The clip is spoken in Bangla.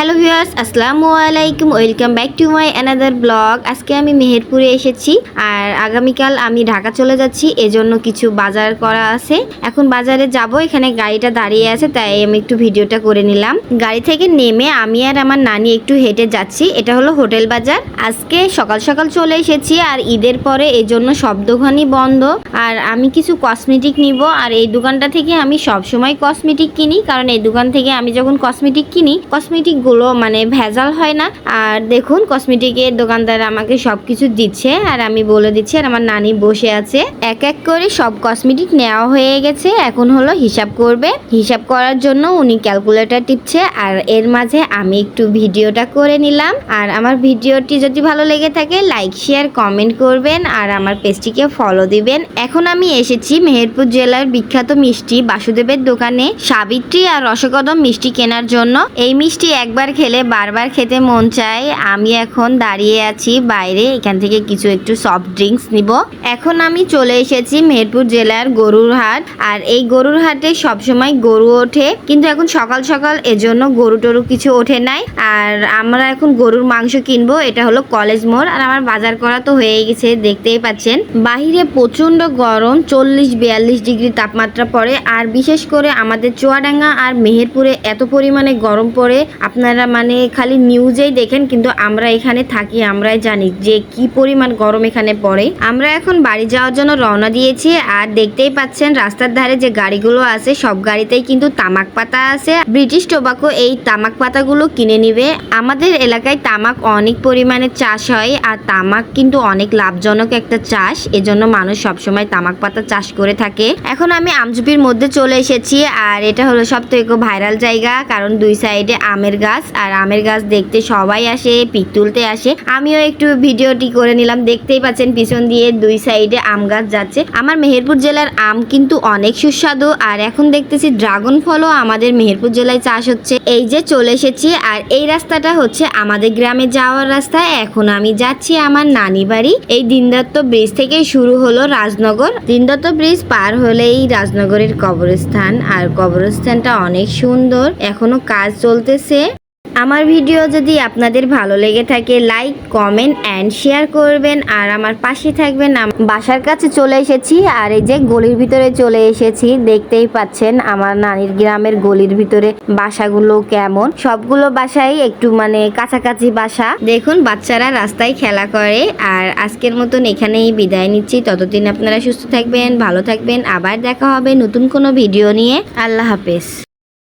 হ্যালো ভিউয়ার্স, আসসালামু আলাইকুম, welcome back to my another blog. আজকে আমি মেহেরপুরে এসেছি আর আগামীকাল আমি ঢাকা চলে যাচ্ছি, এজন্য কিছু বাজার করা আছে। এখন বাজারে যাব, এখানে গাড়িটা দাঁড়িয়ে আছে, তাই আমি একটু ভিডিওটা করে নিলাম। গাড়ি থেকে নেমে আমি আর আমার নানি একটু হেঁটে যাচ্ছি, এটা হলো হোটেল বাজার। আজকে সকাল সকাল চলে এসেছি আর ঈদের পরে এজন্য সব দোকানই বন্ধ। আর আমি কিছু কসমেটিক নিব, আর এই দোকানটা থেকে আমি সব সময় কসমেটিক কিনি, কারণ এই দোকান থেকে আমি যখন কসমেটিক কিনি কসমেটিক গুলো মানে ভেজাল হয় না। আর দেখুন কসমেটিকের দোকানদার আমাকে সবকিছু দিচ্ছে আর আমি বলে দিচ্ছি, আর আমার নানি বসে আছে। এক এক করে সব কসমেটিক নেওয়া হয়ে গেছে, এখন হলো হিসাব করবে। হিসাব করার জন্য উনি ক্যালকুলেটর টিপছে, আর এর মাঝে আমি একটু ভিডিওটা করে নিলাম। আর আমার ভিডিওটি যদি ভালো লেগে থাকে লাইক শেয়ার কমেন্ট করবেন, আর আমার পেজটিকে ফলো দিবেন। এখন আমি এসেছি মেহেরপুর জেলার বিখ্যাত মিষ্টি বাসুদেবের দোকানে, সাবিত্রী আর রসকদম মিষ্টি কেনার জন্য। এই মিষ্টি একবার খেলে বারবার খেতে মন চায়, আমি এখন দাঁড়িয়ে আছি বাইরে, এখান থেকে কিছু একটু সফট ড্রিঙ্কস নিব। এখন আমি চলে এসেছি মেহেরপুর জেলার গরুর হাট আর এই গরুর হাটে সবসময় গরু ওঠে, কিন্তু এখন সকাল সকাল এজন্য গরু টরু কিছু ওঠে নাই। আর আমরা এখন গরুর মাংস কিনবো, এটা হলো কলেজ মোড়, আর আমার বাজার করা তো হয়ে গেছে, দেখতেই পাচ্ছেন। বাহিরে প্রচণ্ড গরম, চল্লিশ বিয়াল্লিশ ডিগ্রি তাপমাত্রা পড়ে, আর বিশেষ করে আমাদের চুয়াডাঙ্গা আর মেহেরপুরে এত পরিমাণে গরম পড়ে আপনারা মানে খালি নিউজেই দেখেন, কিন্তু আমরা এখানে থাকি, আমরাই জানি যে কি পরিমাণ গরম এখানে পড়ে। আমরা এখন বাড়ি যাওয়ার জন্য রওনা দিয়েছি, আর দেখতেই পাচ্ছেন রাস্তার ধারে যে গাড়িগুলো আছে, সব গাড়িতেই কিন্তু তামাক পাতা আছে। ব্রিটিশ টোবাকো এই তামাক পাতাগুলো কিনে নিবে। আমাদের এলাকায় তামাক অনেক পরিমাণে চাষ হয়, আর তামাক কিন্তু অনেক লাভজনক একটা চাষ। এজন্য মানুষ সবসময় তামাক পাতা চাষ করে থাকে। এখন আমি আমজুপির মধ্যে চলে এসেছি, আর এটা হলো সব থেকে ভাইরাল জায়গা, কারণ দুই সাইডে আমের গাছ আর আমের গাছ দেখতে সবাই আসে, পিক তুলতে আসে। আমিও একটু ভিডিওটি করে নিলাম। দেখতেই পাচ্ছেন পিছন দিয়ে দুই সাইডে আম গাছ যাচ্ছে। আমার মেহেরপুর জেলার আম কিন্তু অনেক সুস্বাদু। আর এখন দেখতেছি ড্রাগন ফলও আমাদের মেহেরপুর জেলায় চাষ হচ্ছে। এই যে চলে এসেছি আর এই রাস্তাটা হচ্ছে আমাদের গ্রামে যাওয়ার রাস্তা। এখন আমি যাচ্ছি আমার নানি বাড়ি। এই দিনদত্ত ব্রিজ থেকে শুরু হলো রাজনগর। দিনদত্ত ব্রিজ পার হলেই রাজনগরের কবরস্থান। আর কবরস্থানটা অনেক সুন্দর। এখনও কাজ চলতেছে। আমার ভিডিও যদি আপনাদের ভালো লেগে থাকে লাইক কমেন্ট অ্যান্ড শেয়ার করবেন। আর আমার পাশে থাকবেন বাসার কাছে চলে এসেছি। আর এই যে গলির ভিতরে চলে এসেছি, দেখতেই পাচ্ছেন আমার নানির গ্রামের গলির ভিতরে বাসাগুলো কেমন। সবগুলো বাসাই একটু মানে কাছাকাছি বাসা। দেখুন, বাচ্চারা রাস্তায় খেলা করে। আর আজকের মতন এখানেই বিদায় নিচ্ছি। ততদিন আপনারা সুস্থ থাকবেন, ভালো থাকবেন। আবার দেখা হবে নতুন কোনো ভিডিও নিয়ে। আল্লাহ হাফেজ।